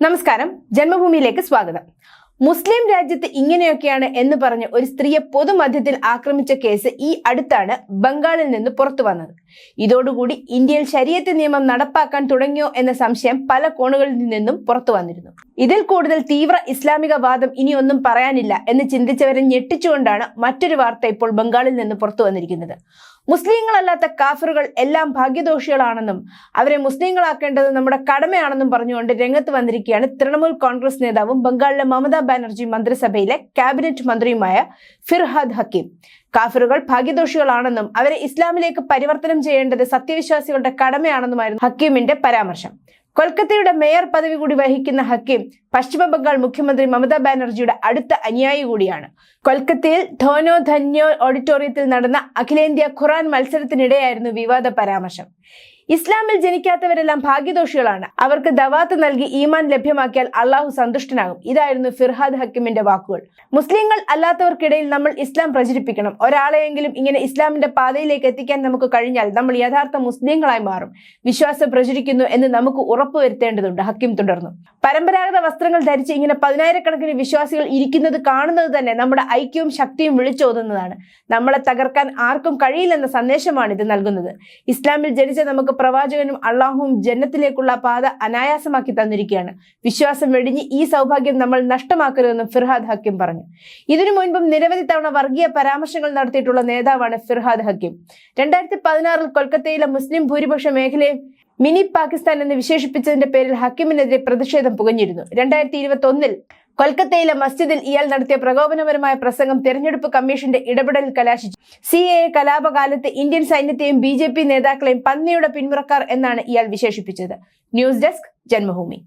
നമസ്കാരം. ജന്മഭൂമിയിലേക്ക് സ്വാഗതം. മുസ്ലിം രാജ്യത്ത് ഇങ്ങനെയൊക്കെയാണ് എന്ന് പറഞ്ഞ് ഒരു സ്ത്രീയെ പൊതുമധ്യത്തിൽ ആക്രമിച്ച കേസ് ഈ അടുത്താണ് ബംഗാളിൽ നിന്ന് പുറത്തു വന്നത്. ഇതോടുകൂടി ഇന്ത്യയിൽ ശരീരത്തെ നിയമം നടപ്പാക്കാൻ തുടങ്ങിയോ എന്ന സംശയം പല കോണുകളിൽ നിന്നും പുറത്തു വന്നിരുന്നു. ഇതിൽ കൂടുതൽ തീവ്ര ഇസ്ലാമിക വാദം ഇനിയൊന്നും പറയാനില്ല എന്ന് ചിന്തിച്ചവരെ ഞെട്ടിച്ചുകൊണ്ടാണ് മറ്റൊരു വാർത്ത ഇപ്പോൾ ബംഗാളിൽ നിന്ന് പുറത്തു വന്നിരിക്കുന്നത്. മുസ്ലിങ്ങളല്ലാത്ത കാഫറുകൾ എല്ലാം ഭാഗ്യദോഷികളാണെന്നും അവരെ മുസ്ലിങ്ങളാക്കേണ്ടത് നമ്മുടെ കടമയാണെന്നും പറഞ്ഞുകൊണ്ട് രംഗത്ത് വന്നിരിക്കുകയാണ് തൃണമൂൽ കോൺഗ്രസ് നേതാവും ബംഗാളിലെ മമതാ ബാനർജി മന്ത്രിസഭയിലെ ക്യാബിനറ്റ് മന്ത്രിയുമായ ഫിർഹാദ് ഹക്കീം. കാഫറുകൾ ഭാഗ്യദോഷികളാണെന്നും അവരെ ഇസ്ലാമിലേക്ക് പരിവർത്തനം ചെയ്യേണ്ടത് സത്യവിശ്വാസികളുടെ കടമയാണെന്നുമായിരുന്നു ഹക്കീമിന്റെ പരാമർശം. കൊൽക്കത്തയുടെ മേയർ പദവി കൂടി വഹിക്കുന്ന ഹക്കീം പശ്ചിമ ബംഗാൾ മുഖ്യമന്ത്രി മമതാ ബാനർജിയുടെ അടുത്ത അനുയായി കൂടിയാണ്. കൊൽക്കത്തയിൽ ധോനോ ധന്യോ ഓഡിറ്റോറിയത്തിൽ നടന്ന അഖിലേന്ത്യാ ഖുറാൻ മത്സരത്തിനിടെയായിരുന്നു വിവാദ പരാമർശം. ഇസ്ലാമിൽ ജനിക്കാത്തവരെല്ലാം ഭാഗ്യദോഷികളാണ്. അവർക്ക് ദവാത്ത് നൽകി ഈമാൻ ലഭ്യമാക്കിയാൽ അള്ളാഹു സന്തുഷ്ടനാകും. ഇതായിരുന്നു ഫിർഹാദ് ഹക്കിമിന്റെ വാക്കുകൾ. മുസ്ലിങ്ങൾ അല്ലാത്തവർക്കിടയിൽ നമ്മൾ ഇസ്ലാം പ്രചരിപ്പിക്കണം. ഒരാളെയെങ്കിലും ഇങ്ങനെ ഇസ്ലാമിന്റെ പാതയിലേക്ക് എത്തിക്കാൻ നമുക്ക് കഴിഞ്ഞാൽ നമ്മൾ യഥാർത്ഥ മുസ്ലിങ്ങളായി മാറും. വിശ്വാസം പ്രചരിക്കുന്നു എന്ന് നമുക്ക് ഉറപ്പുവരുത്തേണ്ടതുണ്ട്. ഹക്കിം തുടർന്നു. പരമ്പരാഗത വസ്ത്രങ്ങൾ ധരിച്ച് ഇങ്ങനെ പതിനായിരക്കണക്കിന് വിശ്വാസികൾ ഇരിക്കുന്നത് കാണുന്നത് തന്നെ നമ്മുടെ ഐക്യവും ശക്തിയും വിളിച്ചോതുന്നതാണ്. നമ്മളെ തകർക്കാൻ ആർക്കും കഴിയില്ലെന്ന സന്ദേശമാണ് ഇത് നൽകുന്നത്. ഇസ്ലാമിൽ ജനിച്ച നമുക്ക് പ്രവാചകനും അള്ളാഹുവും ജന്നത്തിലേക്കുള്ള പാത അനായാസമാക്കി തന്നിരിക്കുകയാണ്. വിശ്വാസം വെടിഞ്ഞ് ഈ സൗഭാഗ്യം നമ്മൾ നഷ്ടമാക്കരുതെന്നും ഫിർഹാദ് ഹക്കിം പറഞ്ഞു. ഇതിനു മുൻപും നിരവധി തവണ വർഗീയ പരാമർശങ്ങൾ നടത്തിയിട്ടുള്ള നേതാവാണ് ഫിർഹാദ് ഹക്കിം. രണ്ടായിരത്തി പതിനാറിൽ കൊൽക്കത്തയിലെ മുസ്ലിം ഭൂരിപക്ഷ മേഖലയെ മിനി പാകിസ്ഥാൻ എന്ന് വിശേഷിപ്പിച്ചതിന്റെ പേരിൽ ഹക്കിമിനെതിരെ പ്രതിഷേധം പുകഞ്ഞിരുന്നു. രണ്ടായിരത്തി ഇരുപത്തി ഒന്നിൽ കൊൽക്കത്തയിലെ മസ്ജിദിൽ ഇയാൾ നടത്തിയ പ്രകോപനപരമായ പ്രസംഗം തെരഞ്ഞെടുപ്പ് കമ്മീഷന്റെ ഇടപെടൽ കലാശിച്ചു. സി എ കലാപകാലത്ത് ഇന്ത്യൻ സൈന്യത്തെയും ബി ജെ പി നേതാക്കളെയും പന്നിയുടെ പിന്മുറക്കാർ എന്നാണ് ഇയാൾ വിശേഷിപ്പിച്ചത്. News desk Janmabhumi.